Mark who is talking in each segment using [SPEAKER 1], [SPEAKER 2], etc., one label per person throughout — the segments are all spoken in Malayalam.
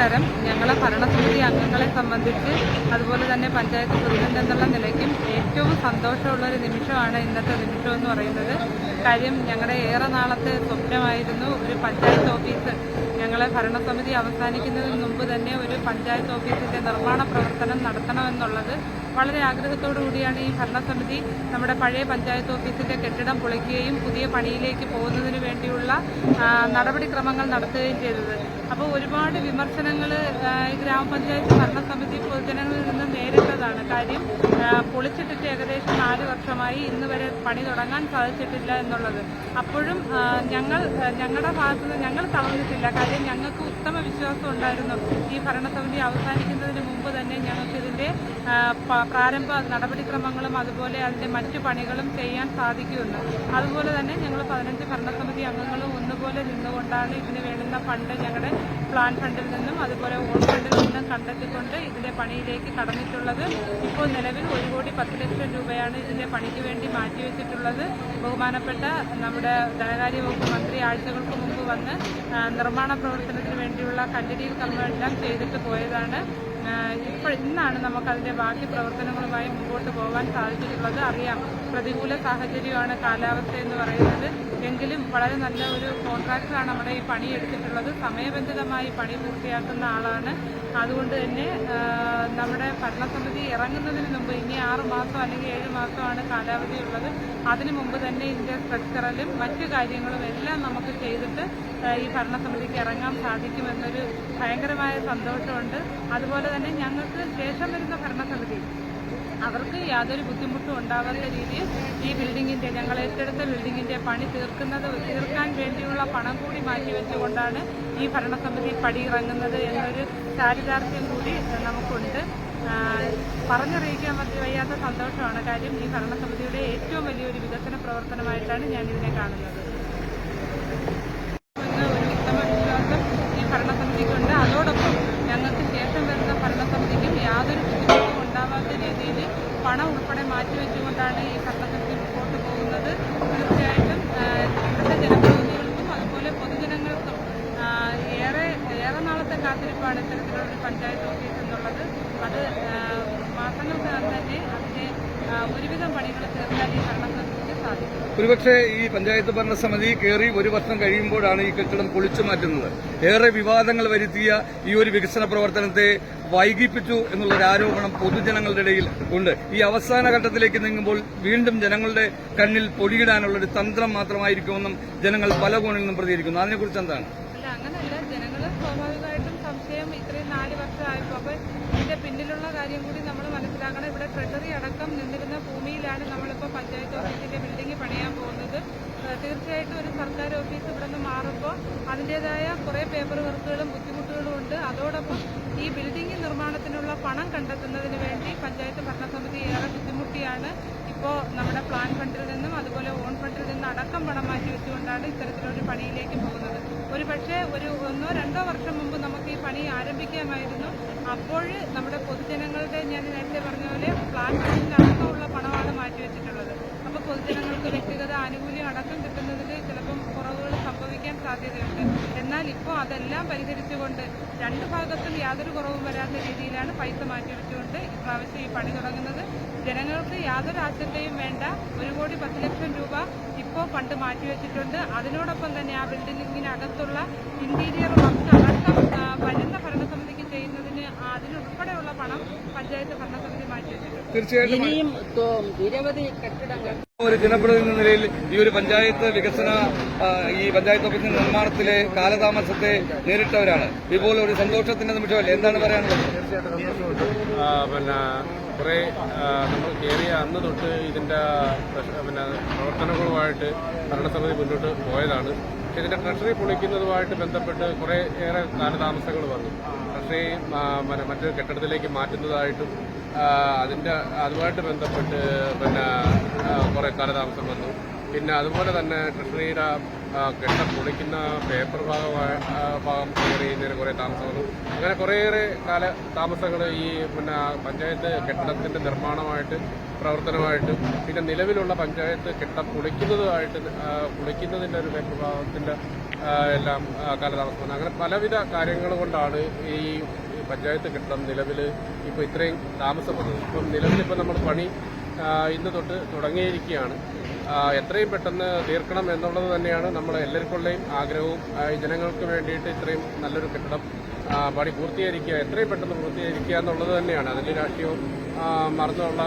[SPEAKER 1] തരം ഞങ്ങളെ ഭരണസമിതി അംഗങ്ങളെ സംബന്ധിച്ച് അതുപോലെ തന്നെ പഞ്ചായത്ത് പ്രസിഡന്റ് എന്നുള്ള നിലയ്ക്കും ഏറ്റവും സന്തോഷമുള്ള ഒരു നിമിഷമാണ് ഇന്നത്തെ നിമിഷം എന്ന് പറയുന്നത്. കാര്യം ഞങ്ങളുടെ ഏറെ നാളത്തെ സ്വപ്നമായിരുന്നു ഒരു പഞ്ചായത്ത് ഓഫീസ് ഞങ്ങളെ ഭരണസമിതി അവസാനിക്കുന്നതിന് മുമ്പ് തന്നെ ഒരു പഞ്ചായത്ത് ഓഫീസിന്റെ നിർമ്മാണ പ്രവർത്തനം നടത്തണമെന്നുള്ളത് വളരെ കൂടിയാണ് ഈ ഭരണസമിതി നമ്മുടെ പഴയ പഞ്ചായത്ത് ഓഫീസിന്റെ കെട്ടിടം പൊളിക്കുകയും പുതിയ പണിയിലേക്ക് പോകുന്നതിന് വേണ്ടിയുള്ള നടപടിക്രമങ്ങൾ നടത്തുകയും ചെയ്തത്. അപ്പോൾ ഒരുപാട് വിമർശനങ്ങൾ ഗ്രാമപഞ്ചായത്ത് ഭരണസമിതി പൊതുജനങ്ങളിൽ നിന്ന് നേരിട്ടതാണ്. കാര്യം പൊളിച്ചിട്ടിട്ട് ഏകദേശം നാല് വർഷമായി ഇന്ന് വരെ പണി തുടങ്ങാൻ സാധിച്ചിട്ടില്ല എന്നുള്ളത്. അപ്പോഴും ഞങ്ങൾ ഞങ്ങളുടെ ഭാഗത്തുനിന്ന് ഞങ്ങൾ തളർന്നിട്ടില്ല. കാര്യം ഞങ്ങൾക്ക് ഉത്തമ വിശ്വാസം ഉണ്ടായിരുന്നു. ഈ ഭരണസമിതി അവസാനിക്കുന്നതിന് മുമ്പ് തന്നെ ഞങ്ങൾക്ക് ഇതിന്റെ പ്രാരംഭ നടപടിക്രമങ്ങളും അതുപോലെ അതിന്റെ മറ്റു പണികളും ചെയ്യാൻ സാധിക്കുമെന്ന്. അതുപോലെ തന്നെ ഞങ്ങൾ പതിനഞ്ച് ഭരണസമിതി അംഗങ്ങളും ഒന്നുപോലെ നിന്നുകൊണ്ടാണ് ഇതിന് വേണ്ടുന്ന ഫണ്ട് ഞങ്ങളുടെ പ്ലാൻ ഫണ്ടിൽ നിന്നും അതുപോലെ ഓൺ ഫണ്ടിൽ നിന്നും കണ്ടെത്തിക്കൊണ്ട് ഇതിന്റെ പണിയിലേക്ക് കടന്നിട്ടുള്ളത്. ഇപ്പോൾ നിലവിൽ ഒരു കോടി പത്ത് ലക്ഷം രൂപയാണ് ഇതിന്റെ പണിക്ക് വേണ്ടി മാറ്റിവെച്ചിട്ടുള്ളത്. ബഹുമാനപ്പെട്ട നമ്മുടെ ധനകാര്യ വകുപ്പ് മന്ത്രി ആഴ്ചകൾക്ക് മുമ്പ് വന്ന് നിർമ്മാണ പ്രവർത്തനത്തിന് വേണ്ടിയുള്ള കണ്ടിന്യൂ കർമ്മമെല്ലാം ചെയ്തിട്ട് പോയതാണ്. ഇപ്പോൾ ഇന്നാണ് നമുക്ക് അതിന്റെ ബാക്കി പ്രവർത്തനങ്ങളുമായി മുമ്പോട്ട് പോകാൻ സാധിച്ചിട്ടുള്ളത്. അറിയാം പ്രതികൂല സാഹചര്യമാണ് കാലാവസ്ഥ എന്ന് പറയുന്നത്. എങ്കിലും വളരെ നല്ല ഒരു കോൺട്രാക്ടറാണ് നമ്മുടെ ഈ പണി എടുത്തിട്ടുള്ളത്. സമയബന്ധിതമായി പണി പൂർത്തിയാക്കുന്ന ആളാണ്. അതുകൊണ്ട് തന്നെ നമ്മുടെ ഭരണസമിതി ഇറങ്ങുന്നതിന് മുമ്പ് ഇനി ആറ് മാസം അല്ലെങ്കിൽ ഏഴ് മാസമാണ് കാലാവധി ഉള്ളത് അതിനു മുമ്പ് തന്നെ ഇതിന്റെ സ്ട്രക്ചറലും മറ്റു കാര്യങ്ങളും എല്ലാം നമുക്ക് ചെയ്തിട്ട് ഈ ഭരണസമിതിക്ക് ഇറങ്ങാൻ സാധിക്കുമെന്നൊരു ഭയങ്കരമായ സന്തോഷമുണ്ട്. അതുപോലെ തന്നെ ഞങ്ങൾക്ക് ശേഷം വരുന്ന ഭരണസമിതി അവർക്ക് യാതൊരു ബുദ്ധിമുട്ടും ഉണ്ടാവാത്ത രീതിയിൽ ഈ ബിൽഡിങ്ങിന്റെ ഞങ്ങൾ ഏറ്റെടുത്ത ബിൽഡിങ്ങിന്റെ പണി തീർക്കുന്നത് തീർക്കാൻ വേണ്ടിയുള്ള പണം കൂടി മാറ്റിവെച്ചുകൊണ്ടാണ് ഈ ഭരണസമിതി പടിയിറങ്ങുന്നത് എന്നൊരു ചാരിതാർത്ഥ്യം കൂടി നമുക്കുണ്ട്. പറഞ്ഞറിയിക്കാൻ വയ്യാത്ത സന്തോഷമാണ്. കാര്യം ഈ ഭരണസമിതിയുടെ ഏറ്റവും വലിയൊരു വികസന പ്രവർത്തനമായിട്ടാണ് ഞാൻ ഇതിനെ കാണുന്നത് എന്ന ഒരു ഉത്തമ വിശ്വാസം ഈ ഭരണസമിതിക്കുണ്ട് അതോടൊപ്പം ഞങ്ങൾക്ക് ശേഷം വരുന്ന ഭരണസമിതിക്കും യാതൊരു ബുദ്ധിമുട്ടും ഉണ്ടാവാത്ത രീതിയിൽ പണം ഉൾപ്പെടെ മാറ്റിവെച്ചുകൊണ്ടാണ് ഈ ഭരണസമിതി മുമ്പോട്ട് പോകുന്നത് തീർച്ചയായിട്ടും ആ, ഇവിടുത്തെ ജനപ്രതിനിധികൾക്കും അതുപോലെ പൊതുജനങ്ങൾക്കും ആ, ഏറെ ഏറെ നാളത്തെ കാത്തിരിപ്പാണ് ഇത്തരത്തിലുള്ള ഒരു പഞ്ചായത്ത് ഓഫീസ് എന്നുള്ളത് അത് മാസങ്ങൾക്കകം തന്നെ അതിന്റെ ഒരുവിധം പണികൾ തീർക്കാൻ ഈ
[SPEAKER 2] ഒരുപക്ഷെ ഈ പഞ്ചായത്ത് ഭരണസമിതി കയറി ഒരു വർഷം കഴിയുമ്പോഴാണ് ഈ കെട്ടിടം പൊളിച്ചു മാറ്റുന്നത്. ഏറെ വിവാദങ്ങൾ വരുത്തിയ ഈ ഒരു വികസന പ്രവർത്തനത്തെ വൈകിപ്പിച്ചു എന്നുള്ളൊരു ആരോപണം പൊതുജനങ്ങളുടെ ഇടയിൽ ഉണ്ട്. ഈ അവസാന ഘട്ടത്തിലേക്ക് നീങ്ങുമ്പോൾ വീണ്ടും ജനങ്ങളുടെ കണ്ണിൽ പൊടിയിടാനുള്ള ഒരു തന്ത്രം മാത്രമായിരിക്കുമെന്നും ജനങ്ങൾ പല കോണിൽ നിന്നും പ്രതികരിക്കുന്നു. അതിനെക്കുറിച്ച് എന്താണ്?
[SPEAKER 1] അല്ല അങ്ങനല്ല ജനങ്ങൾ സ്വാഭാവികമായിട്ടും സംശയം ഇത്രയും നാല് വർഷമായപ്പോൾ അപ്പൊ ഇതിന്റെ പിന്നിലുള്ള കാര്യം കൂടി നമ്മൾ മനസ്സിലാക്കണം. ഇവിടെ ട്രഷറി അടക്കം നിന്നിരുന്ന ഭൂമിയിലാണ് നമ്മളിപ്പോൾ പഞ്ചായത്ത് ഓഫീസിന്റെ ബിൽഡിംഗ് പണിയാൻ പോകുന്നത്. തീർച്ചയായിട്ടും ഒരു സർക്കാർ ഓഫീസ് ഇവിടെ നിന്ന് മാറുമ്പോൾ അതിന്റെതായ കുറേ പേപ്പർ വർക്കുകളും ബുദ്ധിമുട്ടുകളും ഉണ്ട്. അതോടൊപ്പം ഈ ബിൽഡിംഗ് നിർമ്മാണത്തിനുള്ള പണം കണ്ടെത്തുന്നതിന് വേണ്ടി പഞ്ചായത്ത് ഭരണസമിതി ഏറെ ബുദ്ധിമുട്ടിയാണ്. ഇപ്പോൾ നമ്മുടെ പ്ലാൻ ഫണ്ടിൽ നിന്നും അതുപോലെ ഓൺ ഫണ്ടിൽ നിന്നും അടക്കം പണം മാറ്റി വെച്ചുകൊണ്ടാണ് ഇത്തരത്തിലൊരു പണിയിലേക്ക് പോകുന്നത്. ഒരു പക്ഷേ ഒരു ഒന്നോ രണ്ടോ വർഷം മുമ്പ് നമുക്ക് ഈ പണി ആരംഭിക്കാമായിരുന്നു. അപ്പോൾ നമ്മുടെ പൊതുജനങ്ങളുടെ ഞാൻ നേരത്തെ പറഞ്ഞ പോലെ പ്ലാൻ അടക്കമുള്ള പണമാണ് മാറ്റി വെച്ചിട്ടുള്ളത്. അപ്പോൾ പൊതുജനങ്ങൾക്ക് വ്യക്തിഗത ആനുകൂല്യം അടക്കം കിട്ടുന്നതിൽ ചിലപ്പം കുറവുകൾ സംഭവിക്കാൻ സാധ്യതയുണ്ട്. എന്നാൽ ഇപ്പോൾ അതെല്ലാം പരിഹരിച്ചുകൊണ്ട് രണ്ട് ഭാഗത്തും യാതൊരു കുറവും വരാത്ത രീതിയിലാണ് പൈസ മാറ്റിവെച്ചുകൊണ്ട് ഇപ്രാവശ്യം ഈ പണി തുടങ്ങുന്നത്. ജനങ്ങൾക്ക് യാതൊരു ആശങ്കയും വേണ്ട. ഒരു കോടി പത്ത് ലക്ഷം രൂപ ഇപ്പോൾ ഫണ്ട് മാറ്റിവെച്ചിട്ടുണ്ട് അതിനോടൊപ്പം തന്നെ ആ ബിൽഡിങ്ങിനകത്തുള്ള ഇന്റീരിയർ വർക്ക് അടക്കം വരുന്ന ഭരണസമിതിക്ക് അതിനുൾപ്പെടെയുള്ള പണം പഞ്ചായത്ത് ഭരണസമിതി മാറ്റിയിട്ടുണ്ട്
[SPEAKER 2] തീർച്ചയായിട്ടും.
[SPEAKER 3] ഇനിയും നിരവധി കെട്ടിടങ്ങൾ.
[SPEAKER 2] ഒരു ജനപ്രതിനിധി എന്ന നിലയിൽ ഈ ഒരു പഞ്ചായത്ത് വികസന ഈ പഞ്ചായത്ത് ഓഫീസിന്റെ നിർമ്മാണത്തിലെ കാലതാമസത്തെ നേരിട്ടവരാണ്. ഇതുപോലെ ഒരു സന്തോഷത്തിന്റെ നിമിഷമല്ലേ? എന്താണ് പറയാനുള്ളത്?
[SPEAKER 4] പിന്നെ കുറേ നമ്മൾ കയറിയ അന്ന് തൊട്ട് ഇതിന്റെ പിന്നെ പ്രവർത്തനങ്ങളുമായിട്ട് ഭരണസമിതി മുന്നോട്ട് പോയതാണ്. പക്ഷേ ഇതിന്റെ ട്രഷറി പൊളിക്കുന്നതുമായിട്ട് ബന്ധപ്പെട്ട് കുറേ ഏറെ കാലതാമസങ്ങൾ വന്നു. പിന്നെ മറ്റൊരു കെട്ടിടത്തിലേക്ക് മാറ്റുന്നതായിട്ടും അതിന്റെ അതുമായിട്ട് ബന്ധപ്പെട്ട് പിന്നെ കുറേ കാലതാമസം വന്നു. പിന്നെ അതുപോലെ തന്നെ ട്രഷറിയുടെ കെട്ട പൊളിക്കുന്ന പേപ്പർ ഭാഗമായ ഭാഗം ക്ലിയർ ചെയ്യുന്നതിന് കുറേ താമസം വന്നു. അങ്ങനെ കുറേയേറെ കാല താമസങ്ങൾ ഈ പിന്നെ പഞ്ചായത്ത് കെട്ടിടത്തിന്റെ നിർമ്മാണമായിട്ട് പ്രവർത്തനമായിട്ടും പിന്നെ നിലവിലുള്ള പഞ്ചായത്ത് കെട്ട പൊളിക്കുന്നതുമായിട്ട് പൊളിക്കുന്നതിന്റെ ഒരു പേപ്പർ ഭാഗത്തിന്റെ ആ, എല്ലാം കാലതാമസം വന്നത് അങ്ങനെ പലവിധ കാര്യങ്ങൾ കൊണ്ടാണ് ഈ പഞ്ചായത്ത് കെട്ടിടം നിലവിൽ ഇപ്പോൾ ഇത്രയും താമസപ്പെടുന്നത് ഇപ്പം നിലവിലിപ്പോൾ നമ്മൾ പണി ഇന്ന് തൊട്ട് തുടങ്ങിയിരിക്കുകയാണ്. എത്രയും പെട്ടെന്ന് തീർക്കണം എന്നുള്ളത് തന്നെയാണ് നമ്മൾ എല്ലാവർക്കുള്ളയും ആഗ്രഹവും. ജനങ്ങൾക്ക് വേണ്ടിയിട്ട് ഇത്രയും നല്ലൊരു കെട്ടിടം പണി പൂർത്തീകരിക്കുക എത്രയും പെട്ടെന്ന് പൂർത്തീകരിക്കുക എന്നുള്ളത് തന്നെയാണ്. അതിൽ രാഷ്ട്രീയവും മറന്നുള്ള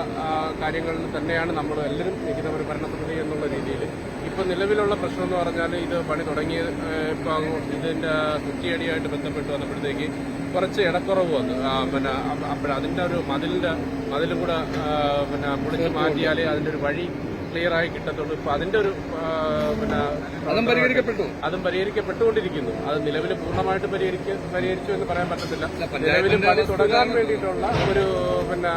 [SPEAKER 4] കാര്യങ്ങളിൽ തന്നെയാണ് നമ്മൾ എല്ലാവരും നിൽക്കുന്ന ഒരു ഭരണസമിതി എന്നുള്ള രീതിയിൽ ഇപ്പം നിലവിലുള്ള പ്രശ്നം എന്ന് പറഞ്ഞാൽ ഇത് പണി തുടങ്ങിയ ഇപ്പം ഇതിന്റെ കുറ്റിയടിയായിട്ട് ബന്ധപ്പെട്ട് വന്നപ്പോഴത്തേക്ക് കുറച്ച് ഇടക്കുറവ് വന്നു. പിന്നെ അപ്പോൾ അതിന്റെ ഒരു മതിലിന്റെ മതിലും കൂടെ പിന്നെ പൊളിച്ച് മാറ്റിയാലേ അതിന്റെ ഒരു വഴി ക്ലിയർ ആയി കിട്ടത്തുള്ളൂ. ഇപ്പം അതിന്റെ ഒരു പിന്നെ
[SPEAKER 2] അതും പരിഹരിക്കപ്പെട്ടു.
[SPEAKER 4] അതും പരിഹരിക്കപ്പെട്ടുകൊണ്ടിരിക്കുന്നു. അത് നിലവിൽ പൂർണമായിട്ട് പരിഹരിക്ക പരിഹരിച്ചു എന്ന് പറയാൻ പറ്റത്തില്ല. നിലവിൽ പണി തുടങ്ങാൻ വേണ്ടിയിട്ടുള്ള ഒരു പിന്നെ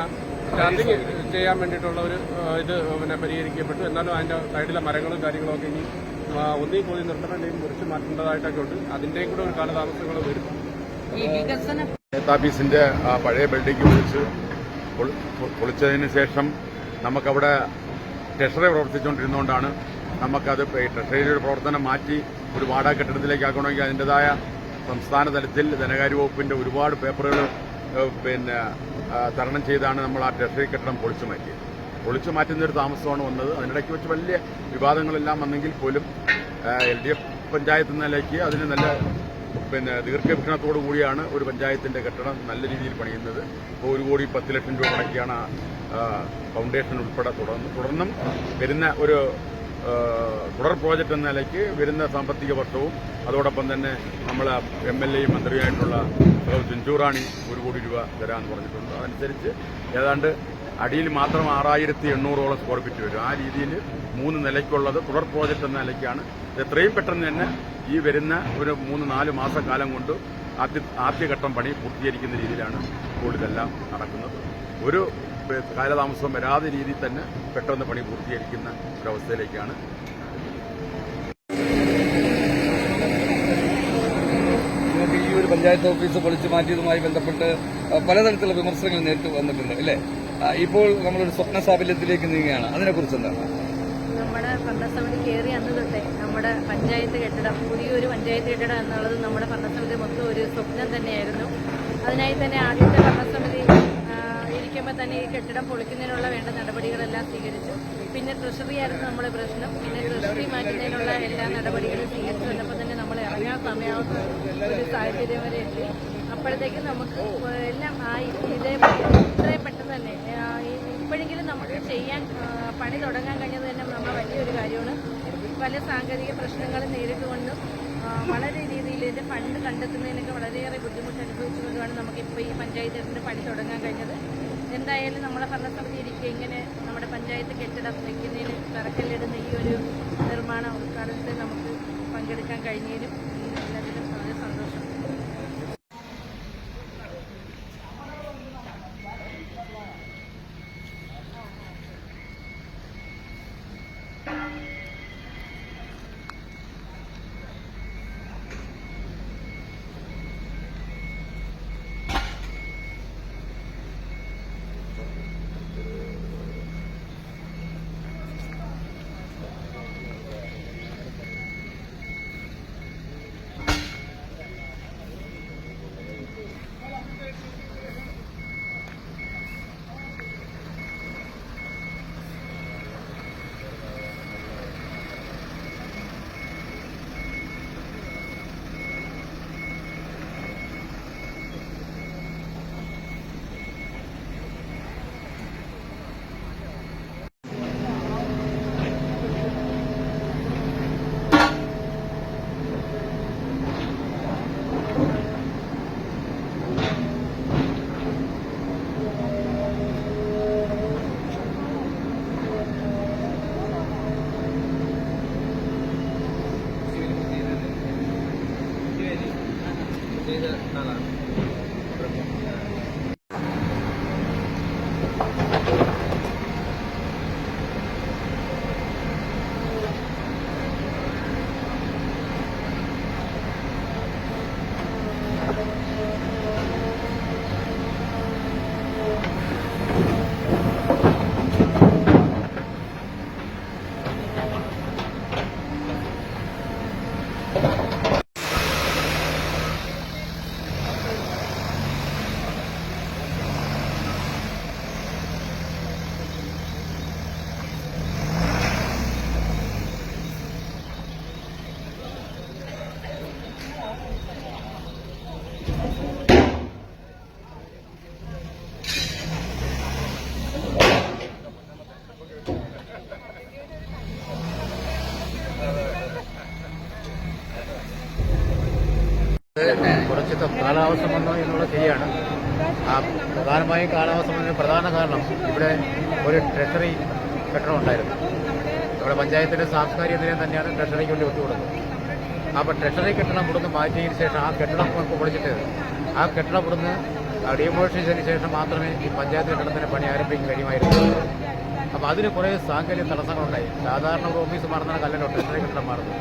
[SPEAKER 4] സ്റ്റാർട്ടിങ് ചെയ്യാൻ വേണ്ടിയിട്ടുള്ള ഒരു ഇത് പിന്നെ പരിഹരിക്കപ്പെട്ടു. എന്നാലും അതിന്റെ സൈഡിലെ മരങ്ങളും കാര്യങ്ങളും ഒക്കെ ഇനി ഒന്നേ പോയി അല്ലെങ്കിൽ മുറിച്ച് മാറ്റേണ്ടതായിട്ടൊക്കെ ഉണ്ട്. അതിന്റെയും കൂടെ ഒരു കാലതാമസങ്ങൾ വരും.
[SPEAKER 5] ഓഫീസിന്റെ പഴയ ബിൽഡിംഗ് പൊളിച്ച് പൊളി- പൊളിച്ചതിന് ശേഷം നമുക്കവിടെ ട്രഷറി പ്രവർത്തിച്ചുകൊണ്ടിരുന്നുകൊണ്ടാണ് നമുക്കത് ഈ ട്രഷറിയുടെ പ്രവർത്തനം മാറ്റി ഒരു വാടക കെട്ടിടത്തിലേക്ക് ആക്കണമെങ്കിൽ അതിന്റെതായ സംസ്ഥാന തലത്തിൽ ധനകാര്യ വകുപ്പിന്റെ ഒരുപാട് പേപ്പറുകൾ പിന്നെ തരണം ചെയ്താണ് നമ്മൾ ആ ട്രഷറി കെട്ടിടം പൊളിച്ചു മാറ്റിയത്. പൊളിച്ചു മാറ്റുന്ന ഒരു താമസമാണ് വന്നത്. അതിനിടയ്ക്ക് വെച്ച് വലിയ വിവാദങ്ങളെല്ലാം വന്നെങ്കിൽ പോലും എൽ ഡി എഫ് പഞ്ചായത്ത് നിലയ്ക്ക് അതിന് നല്ല പിന്നെ ദീർഘവീക്ഷണത്തോടു കൂടിയാണ് ഒരു പഞ്ചായത്തിന്റെ കെട്ടിടം നല്ല രീതിയിൽ പണിയുന്നത്. ഇപ്പോൾ ഒരു കോടി പത്ത് ലക്ഷം രൂപ മുടക്കിയാണ് ഫൗണ്ടേഷൻ ഉൾപ്പെടെ തുടർന്ന് തുടർന്നും വരുന്ന ഒരു തുടർ പ്രോജക്റ്റ് എന്ന നിലയ്ക്ക് വരുന്ന സാമ്പത്തിക വർഷവും അതോടൊപ്പം തന്നെ നമ്മൾ എം എൽ എയും മന്ത്രിയുമായിട്ടുള്ള സഹോ ചിഞ്ചൂറാണി ഒരു കോടി രൂപ തരാമെന്ന് പറഞ്ഞിട്ടുണ്ട്. അതനുസരിച്ച് ഏതാണ്ട് അടിയിൽ മാത്രം ആറായിരത്തി എണ്ണൂറോളം സ്ക്വയർ ഫീറ്റ് വരും. ആ രീതിയിൽ മൂന്ന് നിലയ്ക്കുള്ളത് തുടർ പ്രോജക്റ്റ് എന്ന നിലയ്ക്കാണ്. എത്രയും പെട്ടെന്ന് തന്നെ ഈ വരുന്ന ഒരു മൂന്ന് നാല് കാലം കൊണ്ട് ആദ്യ ആദ്യഘട്ടം പണി പൂർത്തീകരിക്കുന്ന രീതിയിലാണ് ഇതെല്ലാം നടക്കുന്നത്. ഒരു കാലതാമസവും വരാതെ രീതിയിൽ തന്നെ പെട്ടെന്ന് പണി പൂർത്തീകരിക്കുന്ന ഒരവസ്ഥയിലേക്കാണ്.
[SPEAKER 2] ഒരു പഞ്ചായത്ത് ഓഫീസ് പൊളിച്ചു മാറ്റിയതുമായി ബന്ധപ്പെട്ട് പലതരത്തിലുള്ള വിമർശനങ്ങൾ നേരിട്ട് വന്നിട്ടുണ്ട് അല്ലേ? ഇപ്പോൾ നമ്മളൊരു സ്വപ്ന സാഫല്യത്തിലേക്ക് നീങ്ങുകയാണ്. അതിനെക്കുറിച്ച് എന്താണ്?
[SPEAKER 6] നമ്മുടെ ഭരണസമിതി കയറി അന്ന് തൊട്ടേ നമ്മുടെ പഞ്ചായത്ത് കെട്ടിടം പുതിയൊരു പഞ്ചായത്ത് കെട്ടിടം എന്നുള്ളത് നമ്മുടെ ഭരണസമിതി മൊത്തം ഒരു സ്വപ്നം തന്നെയായിരുന്നു. അതിനായി തന്നെ ആദ്യത്തെ ഭരണസമിതി ഇരിക്കുമ്പോൾ തന്നെ ഈ കെട്ടിടം പൊളിക്കുന്നതിനുള്ള വേണ്ട നടപടികളെല്ലാം സ്വീകരിച്ചു. പിന്നെ ട്രഷറി ആയിരുന്നു നമ്മുടെ പ്രശ്നം. പിന്നെ ട്രഷറി മാറ്റുന്നതിനുള്ള എല്ലാ നടപടികളും സ്വീകരിച്ചു. വന്നപ്പോൾ തന്നെ നമ്മൾ ഇറങ്ങാൻ സമയാവുന്ന. ഒരു സാഹചര്യം വരെ എത്തി. അപ്പോഴത്തേക്കും നമുക്ക് എല്ലാം ആയി. ഇതേപോലെ ഇത്രയും പെട്ടെന്ന് തന്നെ ഇപ്പോഴെങ്കിലും നമുക്ക് ചെയ്യാൻ പണി തുടങ്ങാൻ കഴിഞ്ഞത് തന്നെ നമ്മൾ വലിയൊരു കാര്യമാണ്. പല സാങ്കേതിക പ്രശ്നങ്ങൾ നേരിട്ടുകൊണ്ടും വളരെ രീതിയിൽ ഇതിന്റെ ഫണ്ട് കണ്ടെത്തുന്നതിനൊക്കെ വളരെയേറെ ബുദ്ധിമുട്ട് അനുഭവിച്ചുകൊണ്ടുമാണ് നമുക്കിപ്പോൾ ഈ പഞ്ചായത്തിന്റെ പണി തുടങ്ങാൻ കഴിഞ്ഞത്. എന്തായാലും നമ്മളെ ഭരണസമിതി ഇരിക്കുക ഇങ്ങനെ നമ്മുടെ പഞ്ചായത്ത് കെട്ടിടം വയ്ക്കുന്നതിന് തറക്കല്ലിടുന്ന ഈ ഒരു നിർമ്മാണ ഉദ്ഘാടനത്തിൽ നമുക്ക് പങ്കെടുക്കാൻ കഴിഞ്ഞതിലും എല്ലാത്തിനും വളരെ സന്തോഷം.
[SPEAKER 7] കുറച്ച് കാലാവസ്ഥ വന്നു എന്നുള്ളത് ശരിയാണ്. ആ പ്രധാനമായും കാലാവസ്ഥ വന്നതിന് പ്രധാന കാരണം ഇവിടെ ഒരു ട്രഷറി കെട്ടണം ഉണ്ടായിരുന്നു. നമ്മുടെ പഞ്ചായത്തിന്റെ സാംസ്കാരിക ദിനം തന്നെയാണ് ട്രഷറിക്ക് വേണ്ടി ഒത്തുകൊടുക്കുന്നത് അപ്പോൾ ട്രഷറി കെട്ടണം കൊടുത്ത് മാറ്റിയതിന് ശേഷം ആ കെട്ടിടം ഇപ്പോൾ പൊളിച്ചിട്ട് ആ കെട്ടിടം കൊടുന്ന് ഡിമോളിഷ് ചെയ്തതിന് ശേഷം മാത്രമേ ഈ പഞ്ചായത്ത് കെട്ടിടത്തിന്റെ പണി ആരംഭിക്കാൻ കഴിയുമായിരുന്നു. അപ്പോൾ അതിന് കുറേ സാങ്കേതിക തടസ്സങ്ങളുണ്ടായി. സാധാരണ ഒരു ഓഫീസ് മാറുന്ന കല്ലല്ലോ ട്രഷറി കെട്ടിടം മാറുന്നത്.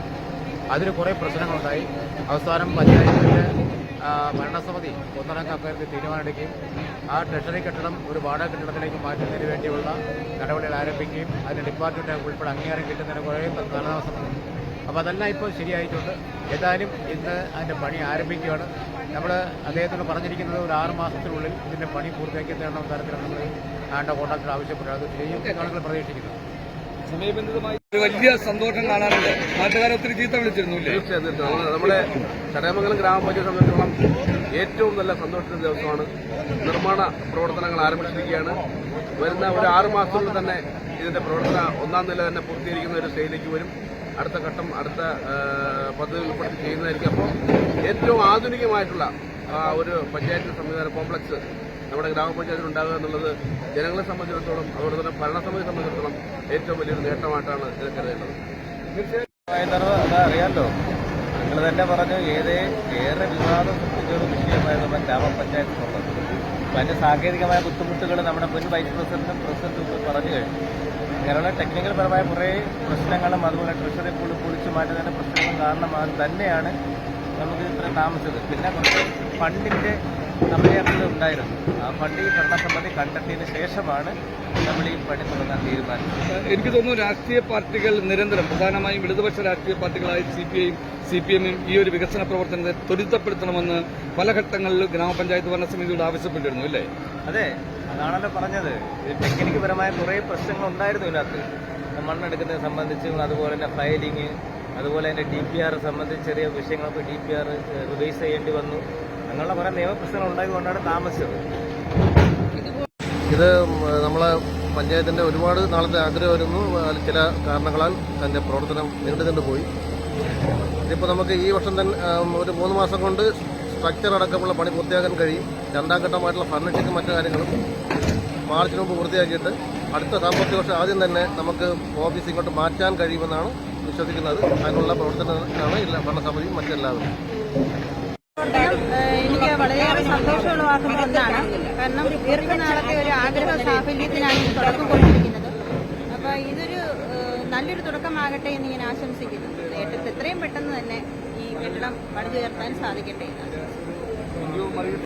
[SPEAKER 7] അതിന് കുറേ പ്രശ്നങ്ങളുണ്ടായി. അവസാനം പഞ്ചായത്തിന്റെ ഭരണസമിതി ഒന്നടങ്ക അഭ്യർത്ഥി തീരുമാനമെടുക്കുകയും ആ ട്രഷറി കെട്ടിടം ഒരു വാടക കെട്ടിടത്തിലേക്ക് മാറ്റുന്നതിന് വേണ്ടിയുള്ള നടപടികൾ ആരംഭിക്കുകയും അതിന് ഡിപ്പാർട്ട്മെന്റ് ഉൾപ്പെടെ അംഗീകാരം കിട്ടുന്നതിന് കുറേ കാലതാമസം അപ്പോൾ അതെല്ലാം ഇപ്പോൾ ശരിയായിട്ടുണ്ട്. ഏതായാലും ഇന്ന് അതിന്റെ പണി ആരംഭിക്കുകയാണ്. നമ്മൾ അദ്ദേഹത്തോട് പറഞ്ഞിരിക്കുന്നത് ഒരു ആറ് മാസത്തിനുള്ളിൽ ഇതിന്റെ പണി പൂർത്തിയാക്കി തരണം തരത്തിലാണ് നമ്മൾ ആണ്ട കോൺട്രാക്ടർ ആവശ്യപ്പെട്ടത് അത് ചെയ്യും എന്നാണ് പ്രതീക്ഷിക്കുന്നത്.
[SPEAKER 2] ഒരു വലിയ സന്തോഷം കാണാനുണ്ട് നാട്ടുകാരെ ഒത്തിരി ചീത്ത വിളിച്ചിരുന്നു.
[SPEAKER 8] നമ്മുടെ ചടയമംഗലം ഗ്രാമപഞ്ചായത്ത് സംബന്ധിച്ചിടത്തോളം ഏറ്റവും നല്ല സന്തോഷത്തിന്റെ ദിവസമാണ്. നിർമ്മാണ പ്രവർത്തനങ്ങൾ ആരംഭിച്ചിരിക്കുകയാണ്. വരുന്ന ഒരു ആറു മാസത്തിനുള്ളിൽ തന്നെ ഇതിന്റെ പ്രവർത്തന ഒന്നാം നില തന്നെ പൂർത്തീകരിക്കുന്ന ഒരു സ്റ്റേജിലേക്ക് വരും. അടുത്ത ഘട്ടം അടുത്ത പദ്ധതി ഉൾപ്പെടുത്തി ചെയ്യുന്നതായിരിക്കും. അപ്പോൾ ഏറ്റവും ആധുനികമായിട്ടുള്ള ഒരു പഞ്ചായത്ത് സംവിധാന കോംപ്ലക്സ് നമ്മുടെ ഗ്രാമപഞ്ചായത്തിൽ ഉണ്ടാകുക എന്നുള്ളത് ജനങ്ങളെ സംബന്ധിച്ചിടത്തോളം അതുപോലെ തന്നെ ഭരണസമിതിയെ സംബന്ധിച്ചിടത്തോളം ഏറ്റവും വലിയൊരു നേട്ടമായിട്ടാണ് ഇത് കരുതേണ്ടത്.
[SPEAKER 9] അത് അറിയാലോ. നിങ്ങൾ തന്നെ പറഞ്ഞു ഏതേ ഏറെ വിവാദം സൃഷ്ടിച്ച ഒരു വിഷയമായിരുന്നു ഗ്രാമപഞ്ചായത്തിനുള്ളത് അതിന്റെ സാങ്കേതികമായ ബുദ്ധിമുട്ടുകൾ നമ്മുടെ മുൻ വൈസ് പ്രസിഡന്റും പ്രസിഡന്റും പറഞ്ഞു കഴിഞ്ഞു. കേരള ടെക്നിക്കൽ പരമായ കുറേ പ്രശ്നങ്ങളും അതുപോലെ ട്രഷറി പൊളി പൊളിച്ചു മാറ്റുന്നതിന്റെ പ്രശ്നങ്ങളും കാരണമാണ് തന്നെയാണ് നമുക്ക് ഇത്ര താമസിച്ചത്. പിന്നെ കുറച്ച് ഫണ്ടിന്റെ അഭ്യർത്ഥന ഉണ്ടായിരുന്നു ആ ഫണ്ട് ഈ ഭരണസമിതി കണ്ടെത്തിയതിന് ശേഷമാണ് നമ്മൾ ഈ പണി തുടങ്ങാൻ തീരുമാനം
[SPEAKER 2] എനിക്ക് തോന്നുന്നു രാഷ്ട്രീയ പാർട്ടികൾ നിരന്തരം പ്രധാനമായും ഇടതുപക്ഷ രാഷ്ട്രീയ പാർട്ടികളായ സി പി ഐയും സി പി എമ്മും ഈ ഒരു വികസന പ്രവർത്തനത്തെ ത്വരിതപ്പെടുത്തണമെന്ന് പല ഘട്ടങ്ങളിൽ ഗ്രാമപഞ്ചായത്ത് ഭരണസമിതിയോട് ആവശ്യപ്പെട്ടിരുന്നു അല്ലേ?
[SPEAKER 9] അതെ അതാണല്ലോ പറഞ്ഞത്. ടെക്നിക്ക് പരമായ കുറേ പ്രശ്നങ്ങൾ ഉണ്ടായിരുന്നു ഇതിനകത്ത് മണ്ണെടുക്കുന്നത് സംബന്ധിച്ചും അതുപോലെ തന്നെ ഫയലിങ് അതുപോലെ തന്നെ ഡി പി ആർ സംബന്ധിച്ച് ചെറിയ വിഷയങ്ങളൊക്കെ ഡി പി ആർ റിലീസ് ചെയ്യേണ്ടി വന്നു. അങ്ങനെയുള്ള കുറേ നിയമപ്രശ്നങ്ങൾ ഉണ്ടായതുകൊണ്ടാണ് താമസിച്ചത്.
[SPEAKER 10] ഇത് നമ്മളെ പഞ്ചായത്തിന്റെ ഒരുപാട് നാളത്തെ ആഗ്രഹമായിരുന്നു ചില കാരണങ്ങളാൽ അതിന്റെ പ്രവർത്തനം നീണ്ടു പോയി. ഇതിപ്പോൾ നമുക്ക് ഈ വർഷം തന്നെ ഒരു മൂന്ന് മാസം കൊണ്ട് സ്ട്രക്ചർ അടക്കമുള്ള പണി പൂർത്തിയാക്കാൻ കഴിയും. രണ്ടാം ഘട്ടമായിട്ടുള്ള ഫർണിച്ചറും മറ്റു കാര്യങ്ങളും മാർച്ചിന് മുമ്പ് പൂർത്തിയാക്കിയിട്ട് അടുത്ത സാമ്പത്തിക വർഷം ആദ്യം തന്നെ നമുക്ക് ഓഫീസ് ഇങ്ങോട്ട് മാറ്റാൻ കഴിയുമെന്നാണ് വിശ്വസിക്കുന്നത്. അതിനുള്ള പ്രവർത്തനമാണ് ഭരണസമിതിയും മറ്റെല്ലാവരും.
[SPEAKER 11] എനിക്ക് വളരെയേറെ സന്തോഷമുള്ളവാക്കുന്ന ഒന്നാണ്. കാരണം ദീർഘനാളത്തെ ഒരു ആഗ്രഹ സാഫല്യത്തിനാണ് ഇത് തുടക്കം കൊണ്ടിരിക്കുന്നത്. അപ്പൊ ഇതൊരു നല്ലൊരു തുടക്കമാകട്ടെ എന്ന് ഞാൻ ആശംസിക്കുന്നു. നേട്ടത്തെ എത്രയും പെട്ടെന്ന് തന്നെ ഈ കെട്ടിടം പണിതുയർത്താൻ സാധിക്കട്ടെ എന്നാണ്